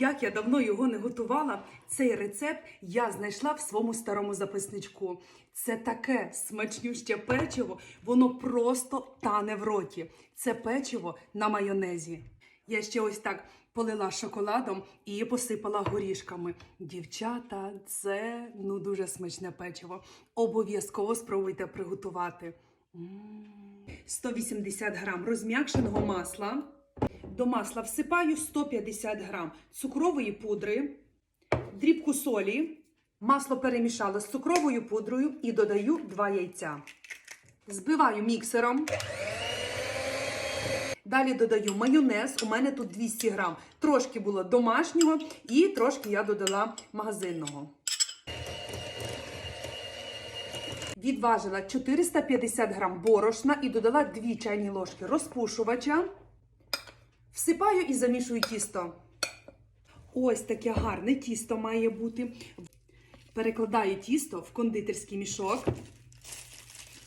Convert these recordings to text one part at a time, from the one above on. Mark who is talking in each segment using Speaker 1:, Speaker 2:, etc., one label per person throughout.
Speaker 1: Як я давно його не готувала, цей рецепт я знайшла в своєму старому записничку. Це таке смачнюще печиво, воно просто тане в роті. Це печиво на майонезі. Я ще ось так полила шоколадом і посипала горішками. Дівчата, це ну дуже смачне печиво. Обов'язково спробуйте приготувати. 180 грам розм'якшеного масла. До масла всипаю 150 грам цукрової пудри, дрібку солі. Масло перемішала з цукровою пудрою і додаю 2 яйця. Збиваю міксером. Далі додаю майонез. У мене тут 200 грам. Трошки було домашнього і трошки я додала магазинного. Відважила 450 грам борошна і додала 2 чайні ложки розпушувача. Всипаю і замішую тісто. Ось таке гарне тісто має бути. Перекладаю тісто в кондитерський мішок,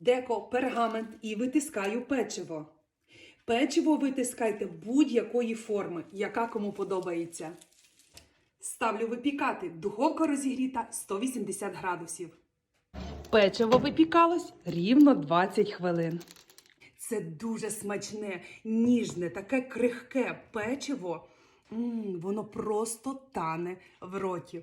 Speaker 1: деко пергамент і витискаю печиво. Печиво витискайте будь-якої форми, яка кому подобається. Ставлю випікати. Духовка розігріта 180 градусів. Печиво випікалось рівно 20 хвилин. Це дуже смачне, ніжне, таке крихке печиво. М, воно просто тане в роті.